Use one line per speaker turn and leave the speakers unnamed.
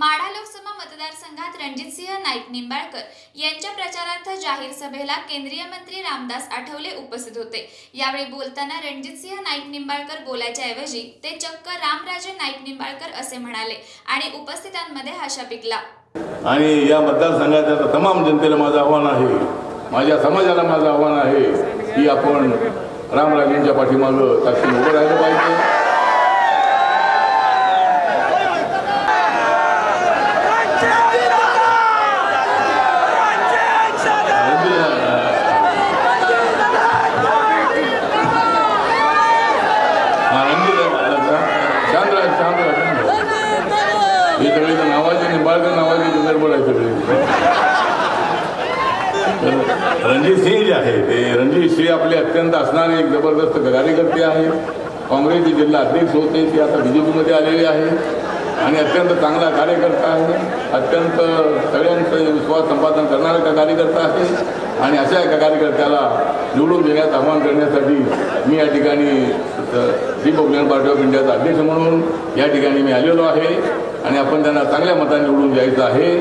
माढा लोकसभा मतदारसंघात रणजितसिंह नाईक निंबाळकर यांच्या प्रचारार्थ जाहीर सभेला केंद्रीय मंत्री रामदास आठवले उपस्थित होते. यावेळी बोलताना रणजितसिंह नाईक निंबाळकर बोलायच्या ऐवजी ते चक्क रामराजे नाईक निंबाळकर असे म्हणाले आणि उपस्थितांमध्ये हाशा पिकला.
आणि या मतदारसंघाच्या तमाम जनतेला माझं आव्हान आहे. माझ्या समाजाला माझं आव्हान आहे की आपण रामराजेंच्या पाठीमागं उभं राहिलं पाहिजे. हे सगळे तर नावाचे निंबाळकर नावाचे गडबड आहे सगळे. रणजित सिंह जे आहे ते रणजित सिंह आपले अत्यंत असणारे एक जबरदस्त कार्यकर्ते आहेत काँग्रेसचे जिल्हा अध्यक्ष होते ते आता बीजेपीमध्ये आलेले आहे. आणि अत्यंत चांगला कार्यकर्ता आहे. अत्यंत सगळ्यांचं विश्वास संपादन करणारा का कार्यकर्ता आहे. आणि अशा एका कार्यकर्त्याला निवडून देण्यात आवाहन करण्यासाठी मी या ठिकाणी रिपब्लिकन पार्टी ऑफ इंडियाचा अध्यक्ष म्हणून या ठिकाणी मी आलेलो आहे. आणि आपण त्यांना चांगल्या मताने निवडून द्यायचं आहे.